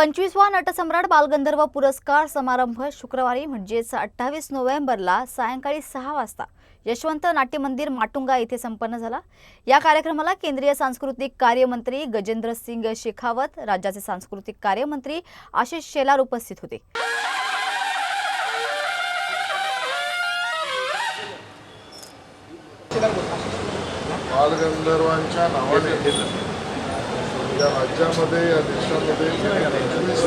पंचवीसवा नटसम्राट बालगंधर्व पुरस्कार समारंभ शुक्रवारी म्हणजेच अठ्ठावीस नोव्हेंबरला सायंकाळी सहा वाजता यशवंत नाट्य मंदिर माटुंगा येथे संपन्न झाला. या कार्यक्रमाला केंद्रीय सांस्कृतिक कार्यमंत्री गजेंद्र सिंग शेखावत राज्याचे सांस्कृतिक कार्यमंत्री आशिष शेलार उपस्थित होते. बालगंधर्वांच्या नावाने या राज्यामध्ये या देशामध्ये पंचवीस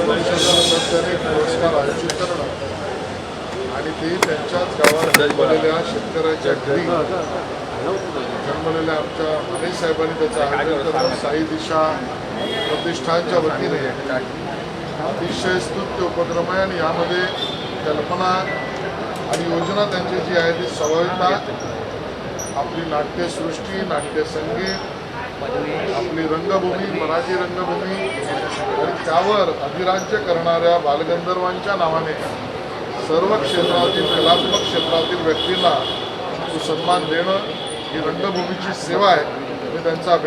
त्याने पुरस्कार आयोजित करणं आणि ते त्यांच्याच गावात जन्मलेल्या शेतकऱ्याच्या घरी जन्मलेल्या आमच्या माने साहेबांनी त्याचा आयोजन करून साई दिशा प्रतिष्ठानच्या वतीने अतिशय स्तुत्य उपक्रम आहे आणि यामध्ये कल्पना आणि योजना त्यांची जी आहे ती स्वाभाविकता आपली नाट्यसृष्टी नाट्यसंगीत आपली रंगभूमी मराठी रंगभूमी आणि त्यावर अधिराज्य करणाऱ्या बालगंधर्वांच्या नावाने सर्व क्षेत्रातील कलात्मक क्षेत्रातील व्यक्तींना तो सन्मान देणं ही रंगभूमीची सेवा आहे. मी त्यांचा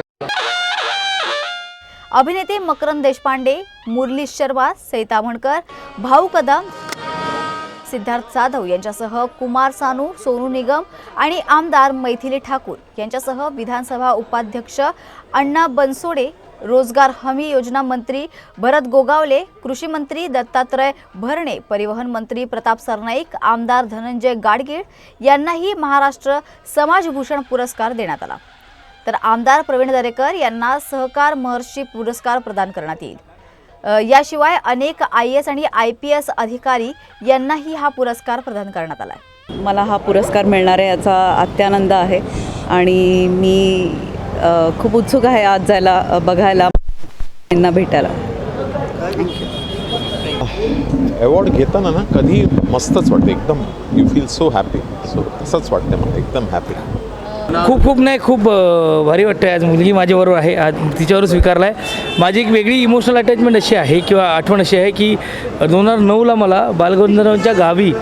अभिनेते मकरंद देशपांडे मुरली शर्मा सईता म्हणकर भाऊ कदम सिद्धार्थ जाधव यांच्यासह कुमार सानू सोनू निगम आणि आमदार मैथिली ठाकूर यांच्यासह विधानसभा उपाध्यक्ष अण्णा बनसोडे रोजगार हमी योजना मंत्री भरत गोगावले कृषी मंत्री दत्तात्रय भरणे परिवहन मंत्री प्रताप सरनाईक आमदार धनंजय गाडगीळ यांनाही महाराष्ट्र समाजभूषण पुरस्कार देण्यात आला. तर आमदार प्रवीण दरेकर यांना सहकार महर्षी पुरस्कार प्रदान करण्यात येईल. याशिवाय अनेक आय एस आणि आय पी एस अधिकारी यांनाही हा पुरस्कार प्रदान करण्यात आला आहे मला हा पुरस्कार मिळणार आहे याचा अत्यानंद आहे आणि मी खूप उत्सुक आहे आज जायला बघायला यांना भेटायला. अवॉर्ड घेताना ना कधी मस्तच वाटते एकदम you feel so happy so तसंच वाटतं मला एकदम हॅपी खूप खूप नाही खूप भारी वाटतं आज मुलगी माझ्याबरोबर आहे. आज तिच्यावर स्वीकारला आहे माझी एक वेगळी इमोशनल अटॅचमेंट अशी आहे किंवा आठवण अशी आहे की दोन हजार नऊला मला बालगंधर्वांच्या गावी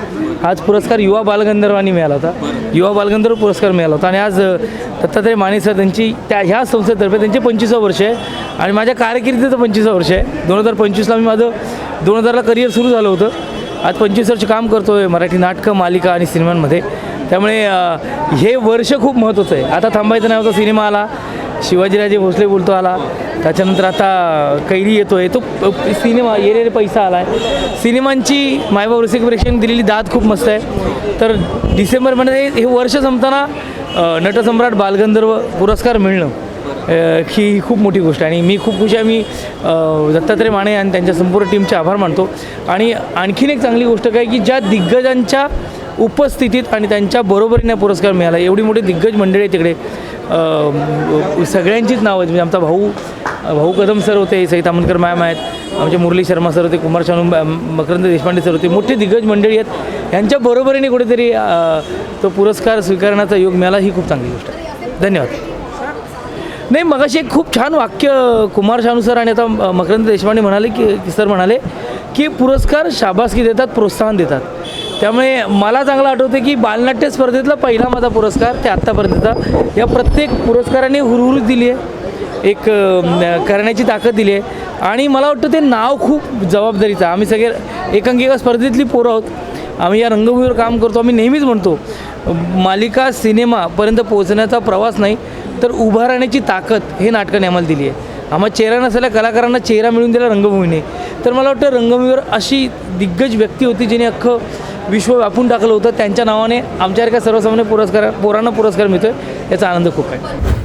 आज पुरस्कार युवा बालगंधर्वांनी मिळाला होता. युवा बालगंधर्व पुरस्कार मिळाला होता. आणि आज दत्तात्रय माने सर त्यांची त्या ह्या संस्थेतर्फे त्यांचे पंचवीसवं वर्ष आहे. आणि माझ्या कारकिर्दीचं पंचवीसवं वर्ष आहे. दोन हजार पंचवीसला मी माझं दोन हजारला करिअर सुरू झालं होतं. आज पंचवीस वर्ष काम करतो आहे मराठी नाटकं मालिका आणि सिनेमांमध्ये. त्यामुळे हे वर्ष खूप महत्त्वाचं आहे. आता थांबायचं नाही होता सिनेमा आला. शिवाजीराजे भोसले बोलतो आला. त्याच्यानंतर आता कैरी येतो आहे तो सिनेमा ये पैसा आला आहे सिनेमांची मायबाब रसिक प्रेक्षकांनी दिलेली दाद खूप मस्त आहे. तर डिसेंबरमध्ये हे वर्ष संपताना नटसम्राट बालगंधर्व पुरस्कार मिळणं ही खूप मोठी गोष्ट आहे. आणि मी खूप खुश आहे. मी दत्तात्रय माने आणि त्यांच्या संपूर्ण टीमचे आभार मानतो. आणि आणखीन एक चांगली गोष्ट काय की ज्या दिग्गजांच्या उपस्थितीत आणि त्यांच्या बरोबरीने पुरस्कार मिळाला. एवढी मोठी दिग्गज मंडळी आहे तिकडे सगळ्यांचीच नावं आहेत. म्हणजे आमचा भाऊ भाऊ कदम सर होते सई तामणकर मॅम आहेत आमचे मुरली शर्मा सर होते कुमार शानू मॅम, मकरंद देशपांडे सर होते. मोठी दिग्गज मंडळी आहेत. यांच्या बरोबरीने कुठेतरी तो पुरस्कार स्वीकारण्याचा योग मिळाला ही खूप चांगली गोष्ट आहे. धन्यवाद. नाही मगाशी एक खूप छान वाक्य कुमार शानू सर आणि आता मकरंद देशपांडे म्हणाले की की सर म्हणाले की पुरस्कार शाबासकी देतात प्रोत्साहन देतात. त्यामुळे मला चांगलं आठवतं की बालनाट्य स्पर्धेतला पहिला माझा पुरस्कार ते आत्तापर्यंतचा. या प्रत्येक पुरस्काराने हुरहुरूच दिली आहे. एक करण्याची ताकद दिली आहे. आणि मला वाटतं ते नाव खूप जबाबदारीचं आम्ही सगळे एकांकिका स्पर्धेतली पोरं आहोत. आम्ही या रंगभूमीवर काम करतो. आम्ही नेहमीच म्हणतो मालिका सिनेमापर्यंत पोहोचण्याचा प्रवास नाही तर उभा राहण्याची ताकद हे नाटकाने आम्हाला दिली आहे. आम्हाला चेहरा नसलेल्या कलाकारांना चेहरा मिळून दिला रंगभूमीने. तर मला वाटतं रंगभूमीवर अशी दिग्गज व्यक्ती होती जिने अख्खं विश्व व्यापून टाकलं होतं. त्यांच्या नावाने आमच्यासारख्या सर्वसामान्य पुरस्कार पोरांना पुरस्कार मिळतो याचा आनंद खूप आहे.